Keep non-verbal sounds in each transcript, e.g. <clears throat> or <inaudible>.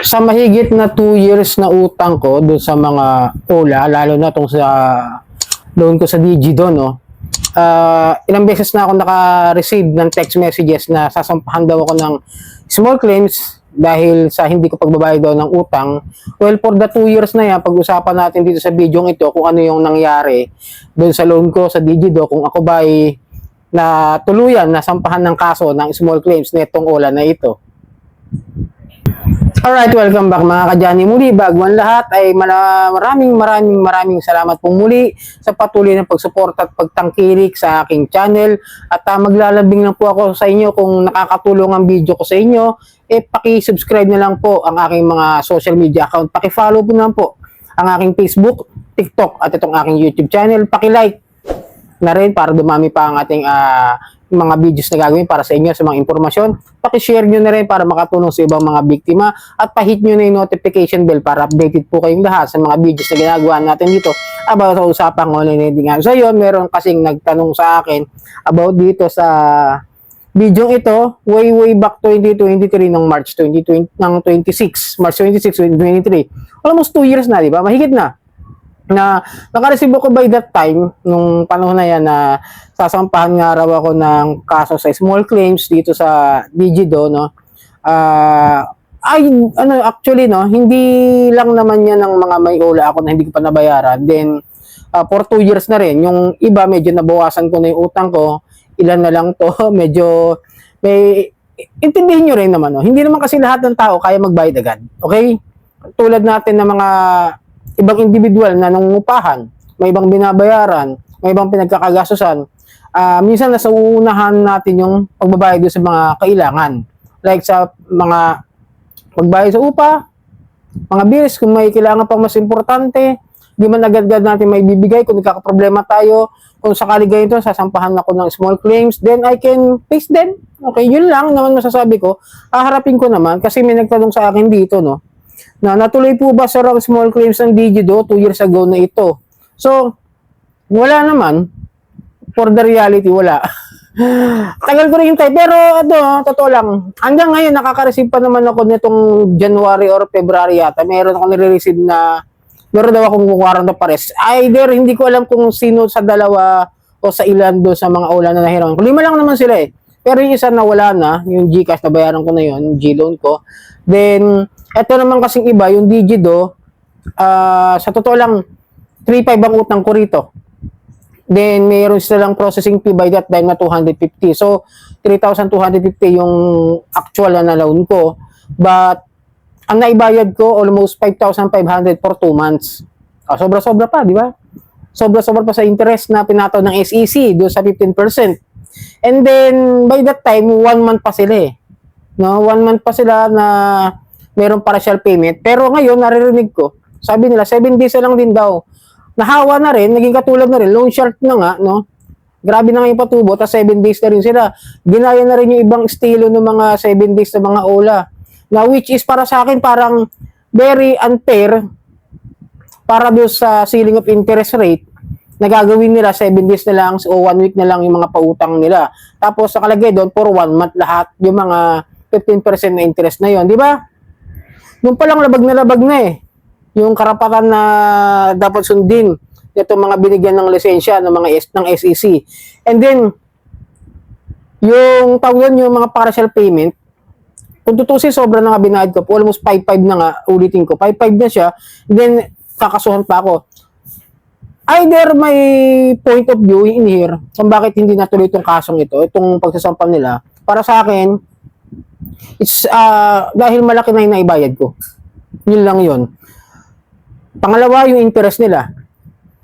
sa mahigit na 2 years na utang ko doon sa mga OLA, lalo na tong sa loan ko sa Digido, no? Ah, ilang beses na ako naka-receive ng text messages na sasampahan daw ako ng small claims dahil sa hindi ko pagbabayad daw ng utang. Well, for the 2 years na yan, pag-usapan natin dito sa video ito kung ano yung nangyari doon sa loan ko sa Digido, kung ako ba ay na tuluyan na sampahan ng kaso ng small claims na itong OLA na ito. Alright, welcome back mga kadyani. Muli, bago ang lahat ay maraming maraming maraming salamat pong muli sa patuloy na pagsuporta at pagtangkilik sa aking channel. At uh, maglalambing lang po ako sa inyo kung nakakatulong ang video ko sa inyo, eh paki-subscribe na lang po ang aking mga social media account. Paki-follow po na po ang aking Facebook, TikTok at itong aking YouTube channel. Paki-like na rin para dumami pa ang ating ah, mga videos na gagawin para sa inyo sa mga impormasyon. Paki-share nyo na rin para makatulong sa ibang mga biktima at pa-hit nyo na yung notification bell para updated po kayong lahat sa mga videos na ginagawa natin dito about sa usapang online lending. So yun, meron kasing nagtanong sa akin about dito sa video ito way way back 2023 ng March 2020 ng 26 March 26 2023 almost 2 years na di ba mahigit na na nakareceive ako by that time nung panahon na yan na sasampahan nga raw ako ng kaso sa small claims dito sa Digido no? Ah ay ano actually no hindi lang naman yan ng mga may ula ako na hindi ko pa nabayaran. Then ah, for 2 years na rin yung iba medyo nabawasan ko na yung utang ko. Ilan na lang to <laughs> medyo may intindihin nyo rin naman no? Hindi naman kasi lahat ng tao kaya magbayad agad okay? Tulad natin ng mga ibang individual na nangungupahan, may ibang binabayaran, may ibang pinagkakagastusan, ah minsan nasa uunahan natin yung pagbabayad sa mga kailangan. Like sa mga pagbayad sa upa, mga bills, kung may kailangan pang mas importante, di man agad-agad natin may bibigay kung nagkakaproblema tayo, kung sakali ganito, sasampahan ako ng small claims, then I can face them. Okay, yun lang naman masasabi ko. Aharapin ko naman kasi may nagtanong sa akin dito, no, na natuloy po ba sa ang small claims ng Digido 2 years ago na ito. So, wala naman. For the reality, wala. <laughs> Tagal ko rin hintay. Pero, ano, totoo lang. Hanggang ngayon, nakaka-receive pa naman ako nitong January or February yata. Meron ako nire-receive na meron daw akong kukuharan na pares. Either, hindi ko alam kung sino sa dalawa o sa ilan do sa mga ulan na nahiram. Lima lang naman sila eh. Pero yung isa na wala na, yung Gcash na bayaran ko na yun, yung G-loan ko. Then, eto naman kasing iba, yung Digido, ah sa totoo lang, 3.5 ang utang ko rito. Then, mayroon silang processing fee by that time na 250. So, 3,250 yung actual na loan ko. But, ang naibayad ko, almost 5,500 for 2 months. Ah, sobra-sobra pa, di ba? Sobra-sobra pa sa interest na pinataw ng SEC, doon sa 15%. And then, by that time, one month pa sila eh. No, one month pa sila na mayroong partial payment. Pero ngayon, naririnig ko, sabi nila, 7 days lang din daw. Nahawa na rin, naging katulad na rin, loan shark na nga, no? Grabe na nga yung patubo, tapos 7 days na rin sila. Ginaya na rin yung ibang estilo ng mga 7 days na mga ola. Na which is para sa akin parang very unfair para doon sa ceiling of interest rate na gagawin nila 7 days na lang o 1 week na lang yung mga pautang nila. Tapos nakalagay doon for 1 month lahat yung mga 15% na interest na yon, di ba? Nung palang labag na labag na eh. Yung karapatan na dapat sundin itong mga binigyan ng lisensya ng mga S, ng SEC. And then yung tawag yun, yung mga partial payment, kung tutusin, sobra na nga binayad ko. Almost 5-5 na nga, ulitin ko. 5-5 na siya. Then, kakasuhan pa ako. Either may point of view in here kung bakit hindi natuloy itong kasong ito, itong pagsasampal nila. Para sa akin, it's uh, dahil malaki na yung naibayad ko. Yun lang yun. Pangalawa, yung interest nila.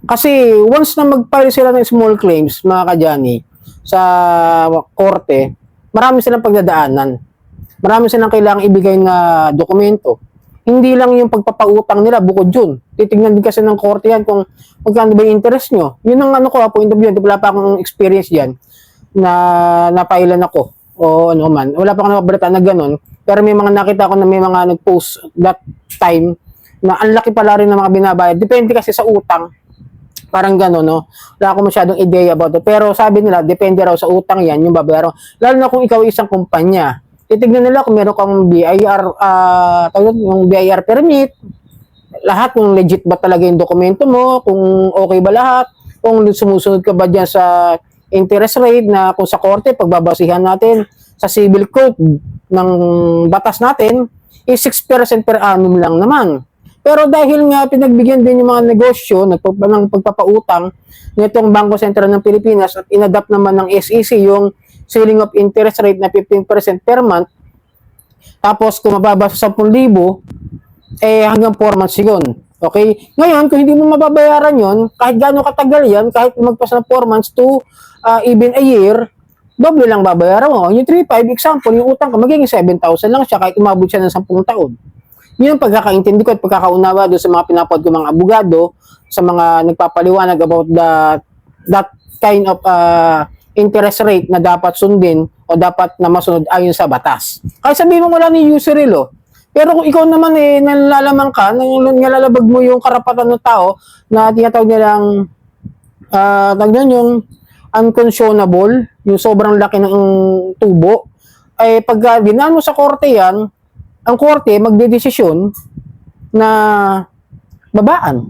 Kasi once na mag-file sila ng small claims, mga kadyani, sa korte, marami silang pagdadaanan. Marami silang kailangang ibigay na dokumento. Hindi lang yung pagpapautang nila, bukod yun. Titignan din kasi ng korte yan kung magkano ba yung interest nyo. Yun ang ano ko, ah, point of view. Wala pa akong experience dyan na napailan ako o ano man. Wala pa akong nababalita na ganun. Pero may mga nakita ko na may mga nag-post that time na ang laki pala rin ng mga binabayad. Depende kasi sa utang. Parang gano'n, no? Wala ako masyadong idea about it. Pero sabi nila, depende raw sa utang yan, yung babayaran. Lalo na kung ikaw isang kumpanya. titignan nila kung meron kang BIR, ah, tawag yung BIR permit, lahat kung legit ba talaga yung dokumento mo, kung okay ba lahat, kung sumusunod ka ba dyan sa interest rate na kung sa korte, pagbabasihan natin sa civil code ng batas natin, is 6% per annum lang naman. Pero dahil nga pinagbigyan din yung mga negosyo ng pagpapautang nitong Bangko Sentral ng Pilipinas at inadapt naman ng SEC yung ceiling of interest rate na 15% per month, tapos kung mababa sa 10,000, eh hanggang 4 months yun. Okay? Ngayon, kung hindi mo mababayaran yon kahit gaano katagal yan, kahit magpas na 4 months to uh, even a year, doble lang babayaran mo. Yung 3.5, example, yung utang ko, magiging 7,000 lang siya kahit umabot siya ng 10 taon. Yun ang pagkakaintindi ko at pagkakaunawa doon sa mga pinapod ko mga abogado, sa mga nagpapaliwanag about the, that kind of uh, interest rate na dapat sundin o dapat na masunod ayon sa batas. Kaya sabihin mo wala ni usury law. Pero kung ikaw naman eh, nalalaman ka, nalalabag mo yung karapatan ng tao na tinatawag nilang, ah tawag doon yung unconscionable, yung sobrang laki ng tubo, ay pag ginaan mo sa korte yan, ang korte magdedesisyon na babaan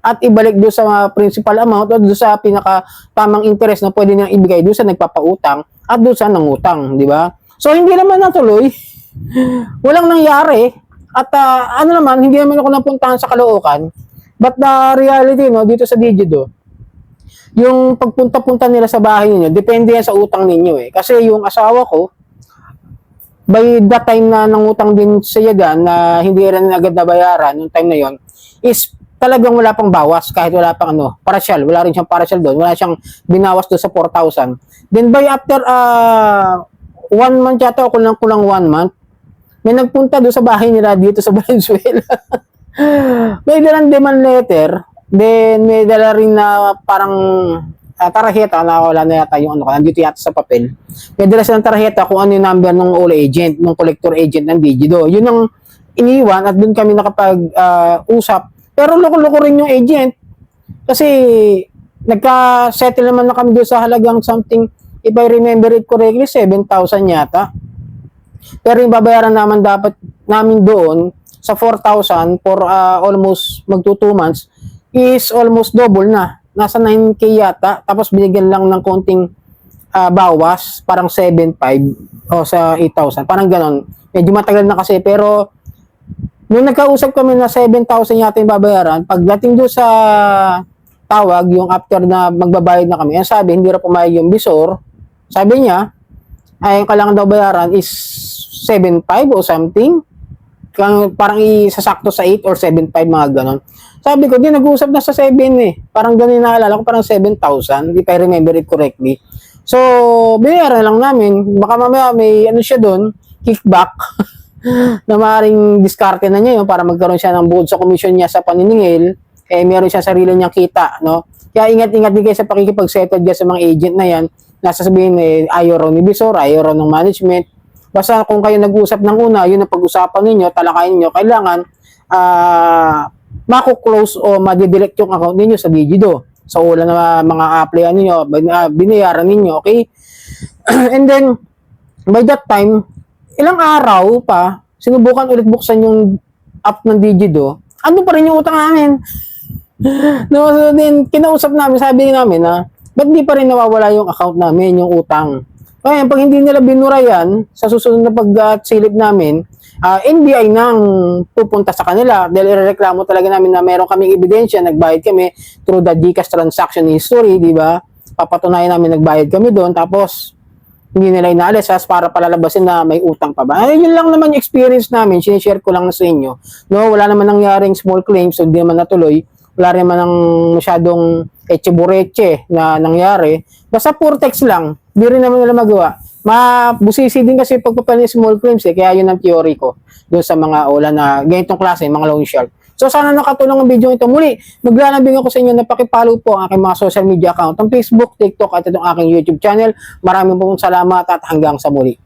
at ibalik doon sa principal amount o doon sa pinaka tamang interest na pwede niyang ibigay doon sa nagpapautang at doon sa nangutang, di ba? So hindi naman natuloy. Walang nangyari. At ah, ano naman, hindi naman ako napuntahan sa Caloocan. But the reality, no, dito sa Digido, yung pagpunta-punta nila sa bahay ninyo, depende yan sa utang ninyo eh. Kasi yung asawa ko, by that time na nangutang din sa Yagan na hindi rin agad nabayaran, nung time na yon is talagang wala pang bawas kahit wala pang ano, partial. Wala rin siyang partial doon. Wala siyang binawas doon sa 4,000. Then by after uh, one month yata o kulang kulang one month, may nagpunta doon sa bahay nila dito sa <laughs> Valenzuela. may dalang demand letter. Then may dala rin na parang uh, taraheta na wala na yata yung ano, nandito yata sa papel. May dala silang taraheta kung ano yung number ng all agent, ng collector agent ng Digido. Yun ang iniwan at doon kami nakapag-usap. Pero loko-loko rin yung agent. Kasi nagka-settle naman na kami doon sa halagang something, if I remember it correctly, 7,000 yata. Pero yung babayaran naman dapat namin doon sa 4,000 for uh, almost magto 2 months is almost double na. Nasa 9K yata. Tapos binigyan lang ng konting ah, bawas, parang 7,500 o sa 8,000. Parang ganon. Medyo matagal na kasi pero nung nagkausap kami na 7,000 yata yung babayaran, pagdating doon sa tawag, yung after na magbabayad na kami, ang sabi, hindi raw pumayag yung bisor. Sabi niya, ay kailangan daw bayaran is 7.5 o something. Kang, parang isasakto sa 8 or 7.5 mga ganon. Sabi ko, di nag-uusap na sa 7 eh. Parang ganun naalala ko, parang 7,000 if I remember it correctly. So, binayaran lang namin. Baka mamaya may ano siya doon, kickback. <laughs> na maaaring diskarte na niya yun para magkaroon siya ng buod sa komisyon niya sa paniningil, eh meron siya sarili niyang kita, no? Kaya ingat-ingat din kayo sa pakikipag-settle sa mga agent na yan, nasa sabihin eh, ayaw raw ni Bisor, ayaw raw ng management. Basta kung kayo nag-usap ng una, yun ang pag-usapan ninyo, talakayin ninyo, kailangan ah mako-close o madidirect yung account ninyo sa Digido. Sa una na mga applyan ninyo, ah, binayaran ninyo, okay? <clears throat> And then, by that time, ilang araw pa, sinubukan ulit buksan yung app ng Digido, ano pa rin yung utang namin. <laughs> no, so then, kinausap namin, sabi namin na, ba't di pa rin nawawala yung account namin, yung utang? Kaya pag hindi nila binura yan, sa susunod na pagsilip namin, ah, NBI nang pupunta sa kanila dahil irereklamo talaga namin na meron kaming ebidensya, nagbayad kami through the Gcash transaction history, di ba? Papatunayan namin nagbayad kami doon, tapos hindi nila inaalis as para palalabasin na may utang pa ba. Ay, yun lang naman yung experience namin, sinishare ko lang na sa inyo. No, wala naman nangyaring small claims, so hindi naman natuloy. Wala rin naman ng masyadong eche na nangyari. Basta text lang, hindi rin naman nila magawa. Mabusisi din kasi pagpapal ng small claims eh, kaya yun ang theory ko doon sa mga ola na ganitong klase, mga loan shark. So sana nakatulong ang video ito. Muli, maglalambing ako sa inyo na pakipollow po ang aking mga social media account, ang Facebook, TikTok at itong aking YouTube channel. Maraming pong salamat at hanggang sa muli.